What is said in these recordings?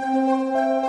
Música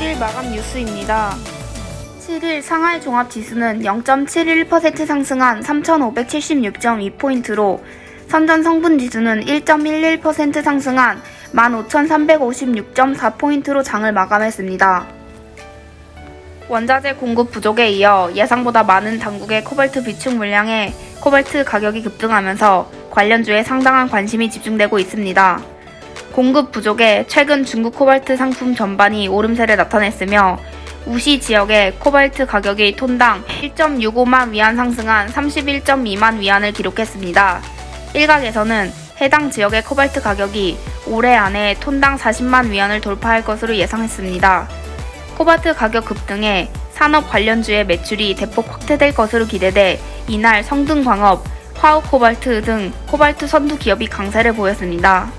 칠일 마감 뉴스입니다. 7일 상하이 종합 지수는 0.71% 상승한 3,576.2포인트로 선전 성분 지수는 1.11% 상승한 15,356.4포인트로 장을 마감했습니다. 원자재 공급 부족에 이어 예상보다 많은 당국의 코발트 비축 물량에 코발트 가격이 급등하면서 관련주에 상당한 관심이 집중되고 있습니다. 공급 부족에 최근 중국 코발트 상품 전반이 오름세를 나타냈으며 우시 지역의 코발트 가격이 톤당 1.65만 위안 상승한 31.2만 위안을 기록했습니다. 일각에서는 해당 지역의 코발트 가격이 올해 안에 톤당 40만 위안을 돌파할 것으로 예상했습니다. 코발트 가격 급등에 산업 관련주의 매출이 대폭 확대될 것으로 기대돼 이날 성등광업, 화우코발트 등 코발트 선두 기업이 강세를 보였습니다.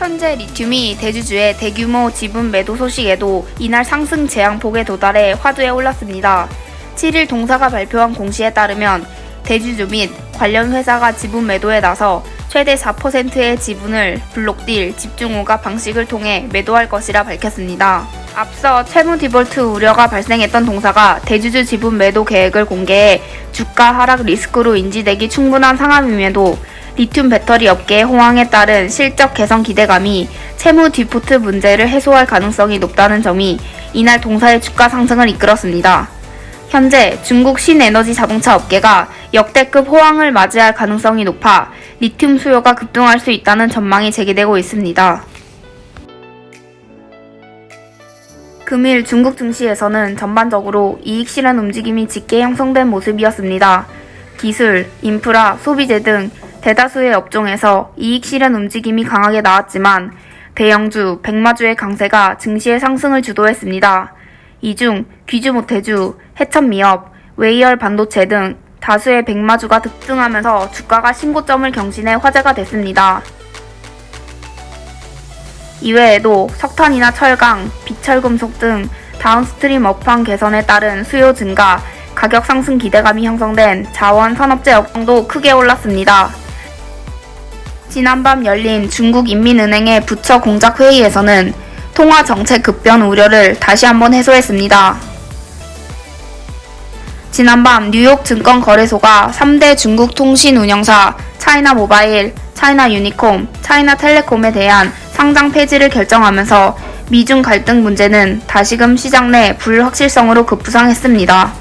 천재 리튬이 대주주의 대규모 지분 매도 소식에도 이날 상승 제한폭에 도달해 화두에 올랐습니다. 7일 동사가 발표한 공시에 따르면 대주주 및 관련 회사가 지분 매도에 나서 최대 4%의 지분을 블록딜, 집중호가 방식을 통해 매도할 것이라 밝혔습니다. 앞서 채무 디볼트 우려가 발생했던 동사가 대주주 지분 매도 계획을 공개해 주가 하락 리스크로 인지되기 충분한 상황임에도 리튬 배터리 업계의 호황에 따른 실적 개선 기대감이 채무 디포트 문제를 해소할 가능성이 높다는 점이 이날 동사의 주가 상승을 이끌었습니다. 현재 중국 신에너지 자동차 업계가 역대급 호황을 맞이할 가능성이 높아 리튬 수요가 급등할 수 있다는 전망이 제기되고 있습니다. 금일 중국 증시에서는 전반적으로 이익 실현 움직임이 짙게 형성된 모습이었습니다. 기술, 인프라, 소비재 등 대다수의 업종에서 이익 실현 움직임이 강하게 나왔지만 대형주, 백마주의 강세가 증시의 상승을 주도했습니다. 이 중 귀주 모태주, 해천미업, 웨이얼 반도체 등 다수의 백마주가 급등하면서 주가가 신고점을 경신해 화제가 됐습니다. 이외에도 석탄이나 철강, 비철금속 등 다운스트림 업황 개선에 따른 수요 증가, 가격 상승 기대감이 형성된 자원 산업재 업종도 크게 올랐습니다. 지난밤 열린 중국 인민은행의 부처 공작 회의에서는 통화 정책 급변 우려를 다시 한번 해소했습니다. 지난밤 뉴욕 증권거래소가 3대 중국 통신 운영사 차이나 모바일, 차이나 유니콤, 차이나 텔레콤에 대한 상장 폐지를 결정하면서 미중 갈등 문제는 다시금 시장 내 불확실성으로 급부상했습니다.